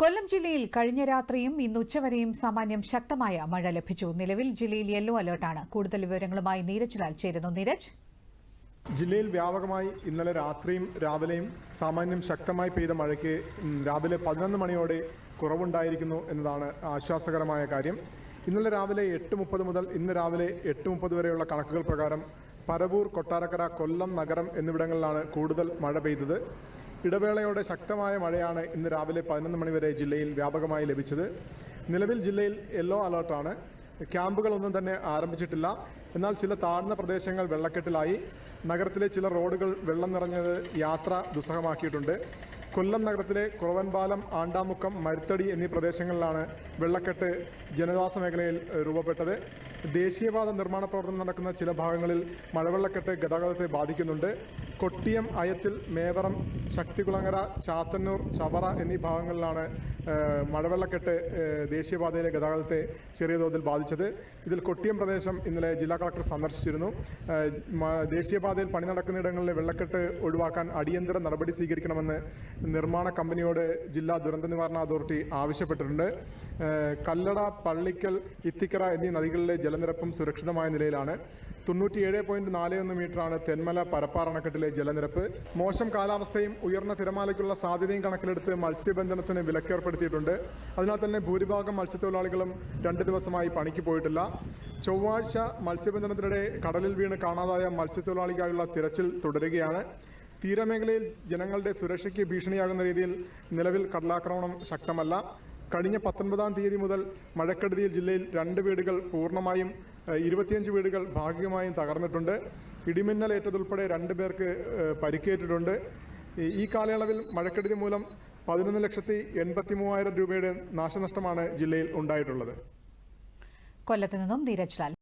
കൊല്ലം ജില്ലയിൽ കഴിഞ്ഞ രാത്രിയും ഇന്ന് ഉച്ചവരെയും സാമാന്യം ശക്തമായ മഴ ലഭിച്ചു. നിലവിൽ ജില്ലയിൽ യെല്ലോ അലർട്ടാണ്. കൂടുതൽ വിവരങ്ങളുമായി നീരജ് ലാൽ ചേരുന്നു. നീരജ്? ജില്ലയിൽ വ്യാപകമായി ഇന്നലെ രാത്രിയും രാവിലെയും സാമാന്യം ശക്തമായി പെയ്ത മഴയ്ക്ക് രാവിലെ പതിനൊന്ന് മണിയോടെ കുറവുണ്ടായിരിക്കുന്നു എന്നതാണ് ആശ്വാസകരമായ കാര്യം. ഇന്നലെ രാവിലെ എട്ട് മുപ്പത് മുതൽ ഇന്ന് രാവിലെ എട്ട് മുപ്പത് വരെയുള്ള കണക്കുകൾ പ്രകാരം പരവൂർ കൊട്ടാരക്കര കൊല്ലം നഗരം എന്നിവിടങ്ങളിലാണ് കൂടുതൽ മഴ പെയ്തത്. ഇടവേളയോടെ ശക്തമായ മഴയാണ് ഇന്ന് രാവിലെ പതിനൊന്ന് മണിവരെ ജില്ലയിൽ വ്യാപകമായി ലഭിച്ചത്. നിലവിൽ ജില്ലയിൽ യെല്ലോ അലർട്ടാണ്. ക്യാമ്പുകളൊന്നും തന്നെ ആരംഭിച്ചിട്ടില്ല. എന്നാൽ ചില താഴ്ന്ന പ്രദേശങ്ങൾ വെള്ളക്കെട്ടിലായി. നഗരത്തിലെ ചില റോഡുകൾ വെള്ളം നിറഞ്ഞത് യാത്ര ദുസ്സഹമാക്കിയിട്ടുണ്ട്. കൊല്ലം നഗരത്തിലെ കുറവൻപാലം ആണ്ടാമുക്കം മരുത്തടി എന്നീ പ്രദേശങ്ങളിലാണ് വെള്ളക്കെട്ട് ജനവാസ മേഖലയിൽ രൂപപ്പെട്ടത്. ദേശീയപാത നിർമ്മാണ പ്രവർത്തനം നടക്കുന്ന ചില ഭാഗങ്ങളിൽ മഴവെള്ളക്കെട്ട് ഗതാഗതത്തെ ബാധിക്കുന്നുണ്ട്. കൊട്ടിയം അയത്തിൽ മേവറം ശക്തികുളങ്ങര ചാത്തന്നൂർ ചവറ എന്നീ ഭാഗങ്ങളിലാണ് മഴവെള്ളക്കെട്ട് ദേശീയപാതയിലെ ഗതാഗതത്തെ ചെറിയ തോതിൽ ബാധിച്ചത്. ഇതിൽ കൊട്ടിയം പ്രദേശം ഇന്നലെ ജില്ലാ കളക്ടർ സന്ദർശിച്ചിരുന്നു. ദേശീയപാതയിൽ പണി നടക്കുന്നിടങ്ങളിലെ വെള്ളക്കെട്ട് ഒഴിവാക്കാൻ അടിയന്തര നടപടി സ്വീകരിക്കണമെന്ന് നിർമ്മാണ കമ്പനിയോട് ജില്ലാ ദുരന്ത നിവാരണ അതോറിറ്റി ആവശ്യപ്പെട്ടിട്ടുണ്ട്. കല്ലട പള്ളിക്കൽ ഇത്തിക്കര എന്നീ നദികളിലെ ജലനിരപ്പും സുരക്ഷിതമായ നിലയിലാണ്. തൊണ്ണൂറ്റിയേഴ് പോയിന്റ് നാല് ഒന്ന് മീറ്ററാണ് തെന്മല പരപ്പാർ അണക്കെട്ടിലെ ജലനിരപ്പ്. മോശം കാലാവസ്ഥയും ഉയർന്ന തിരമാലയ്ക്കുള്ള സാധ്യതയും കണക്കിലെടുത്ത് മത്സ്യബന്ധനത്തിന് വിലക്കേർപ്പെടുത്തിയിട്ടുണ്ട്. അതിനാൽ തന്നെ ഭൂരിഭാഗം മത്സ്യത്തൊഴിലാളികളും രണ്ട് ദിവസമായി പണിക്ക് പോയിട്ടില്ല. ചൊവ്വാഴ്ച മത്സ്യബന്ധനത്തിനിടെ കടലിൽ വീണ് കാണാതായ മത്സ്യത്തൊഴിലാളിക്കായുള്ള തിരച്ചിൽ തുടരുകയാണ്. തീരമേഖലയിൽ ജനങ്ങളുടെ സുരക്ഷയ്ക്ക് ഭീഷണിയാകുന്ന രീതിയിൽ നിലവിൽ കടലാക്രമണം ശക്തമല്ല. കഴിഞ്ഞ പത്തൊൻപതാം തീയതി മുതൽ മഴക്കെടുതിയിൽ ജില്ലയിൽ രണ്ട് വീടുകൾ പൂർണമായും ഇരുപത്തിയഞ്ച് വീടുകൾ ഭാഗികമായും തകർന്നിട്ടുണ്ട്. ഇടിമിന്നലേറ്റതുൾപ്പെടെ രണ്ട് പേർക്ക് പരിക്കേറ്റിട്ടുണ്ട്. ഈ- കാലയളവിൽ മഴക്കെടുതി മൂലം പതിനൊന്ന് ലക്ഷത്തി എൺപത്തി മൂവായിരം രൂപയുടെ നാശനഷ്ടമാണ് ജില്ലയിൽ ഉണ്ടായിട്ടുള്ളത്. കൊല്ലത്തു നിന്നും നീരജ് ലാൽ.